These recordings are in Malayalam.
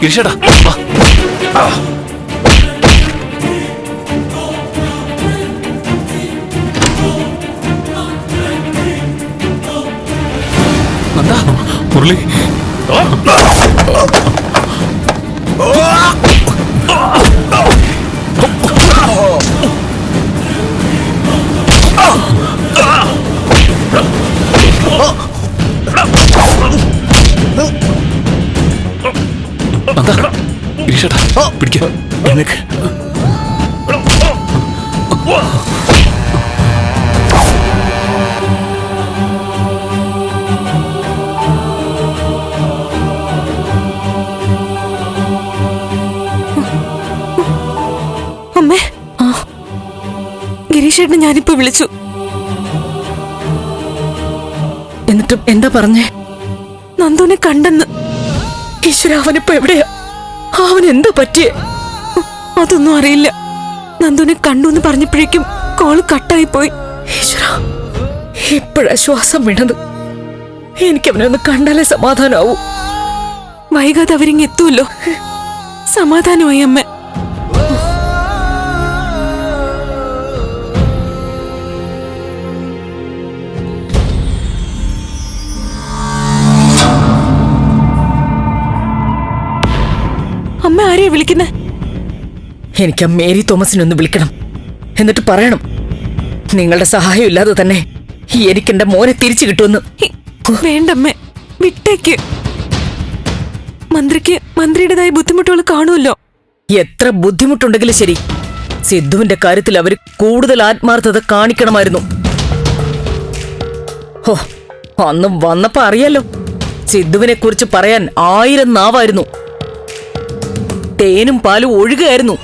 ഗിരിഷേട്ടാ മുരളി. ഗിരിഷേട്ടാ പിടിക്കാം. എഴുന്നേക്ക് അമ്മേ. ആ. ഗിരീഷേട്ടനെ ഞാനിപ്പോ വിളിച്ചു. എന്നിട്ടും എന്താ പറഞ്ഞേ? നന്ദുവിനെ കണ്ടെന്ന്. ഈശ്വര അവനിപ്പോ എവിടെയാ? അവൻ എന്താ പറ്റിയേ അതൊന്നും അറിയില്ല. നന്ദുനെ കണ്ടു എന്ന് പറഞ്ഞപ്പോഴേക്കും കോൾ കട്ടായി പോയി എപ്പോഴാ ശ്വാസം വിടത് എനിക്ക് അവനെ ഒന്ന് കണ്ടാലേ സമാധാനാവൂ. വൈകാതെ അവരിങ്ങെത്തുമല്ലോ സമാധാനമായി അമ്മ. ആരെയാ വിളിക്കുന്നത് എനിക്ക് ആ മേരി തോമസിനെ ഒന്ന് വിളിക്കണം. എന്നിട്ട് പറയണം. നിങ്ങളുടെ സഹായം ഇല്ലാതെ തന്നെ എനിക്ക് എന്റെ മോനെ തിരിച്ചു കിട്ടുമെന്ന്. വേണ്ടമ്മേ വിട്ടേക്ക്. മന്ത്രിക്ക് മന്ത്രിയുടേതായ ബുദ്ധിമുട്ടുകൾ കാണുമല്ലോ. എത്ര ബുദ്ധിമുട്ടുണ്ടെങ്കിലും ശരി. സിദ്ധുവിന്റെ കാര്യത്തിൽ അവർ കൂടുതൽ ആത്മാർത്ഥത കാണിക്കണമായിരുന്നു. ഹോ അന്ന് വന്നപ്പോ അറിയാലോ. സിദ്ധുവിനെ കുറിച്ച് പറയാൻ ആയിരം നാവായിരുന്നു. തേനും പാലും ഒഴുകുകയായിരുന്നു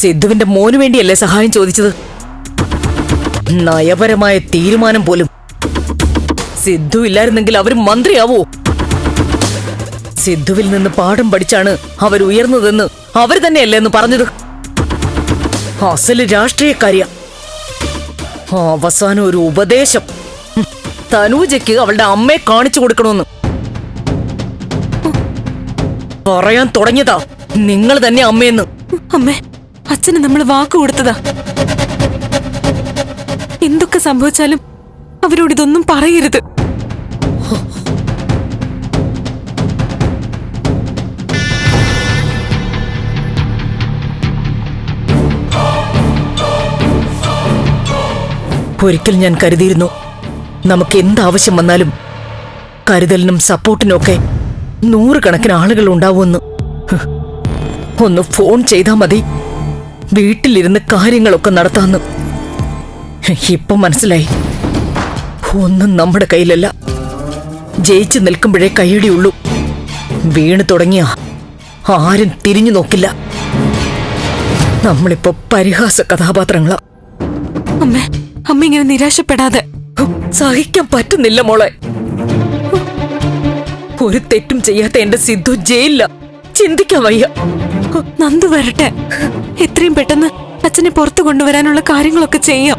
സിദ്ധുവിന്റെ മോനു വേണ്ടിയല്ലേ സഹായം ചോദിച്ചത്? നയപരമായ തീരുമാനം പോലും. സിദ്ധു ഇല്ലായിരുന്നെങ്കിൽ അവർ മന്ത്രിയാവോ? സിദ്ധുവിൽ നിന്ന് പാഠം പഠിച്ചാണ് അവർ ഉയർന്നതെന്ന് അവർ തന്നെയല്ലേ എന്ന് പറഞ്ഞത്? അസൽ രാഷ്ട്രീയക്കാരിയ. അവസാനം ഒരു ഉപദേശം. തനൂജയ്ക്ക് അവളുടെ അമ്മയെ കാണിച്ചു കൊടുക്കണമെന്ന്. പറയാൻ തുടങ്ങിയതാ. നിങ്ങൾ തന്നെ അമ്മയെന്ന്. അമ്മേ അച്ഛന് നമ്മൾ വാക്ക് കൊടുത്തതാ. എന്തൊക്കെ സംഭവിച്ചാലും അവരോട് ഇതൊന്നും പറയരുത്. ഒരിക്കൽ ഞാൻ കരുതിയിരുന്നു. നമുക്ക് എന്താവശ്യം വന്നാലും കരുതലിനും സപ്പോർട്ടിനും ഒക്കെ നൂറുകണക്കിന് ആളുകൾ ഉണ്ടാവുമെന്ന്. ഒന്ന് ഫോൺ ചെയ്താൽ മതി. വീട്ടിലിരുന്ന് കാര്യങ്ങളൊക്കെ നടത്താന്ന്. ഇപ്പം മനസ്സിലായി. ഒന്നും നമ്മുടെ കയ്യിലല്ല. ജയിച്ചു നിൽക്കുമ്പോഴേ കൈയടിയുള്ളൂ വീണ് തുടങ്ങിയ ആരും തിരിഞ്ഞു നോക്കില്ല. നമ്മളിപ്പോ പരിഹാസ കഥാപാത്രങ്ങളാ. അമ്മ അമ്മ ഇങ്ങനെ നിരാശപ്പെടാതെ. സഹിക്കാൻ പറ്റുന്നില്ല മോളെ. ഒരു തെറ്റും ചെയ്യാത്ത എന്റെ സിദ്ധു ജയിലില്ല ചിന്തിക്കാൻ വയ്യ. നന്ദു വരട്ടെ. എത്രയും പെട്ടെന്ന് അച്ഛനെ പുറത്തു കൊണ്ടുവരാനുള്ള കാര്യങ്ങളൊക്കെ ചെയ്യാം.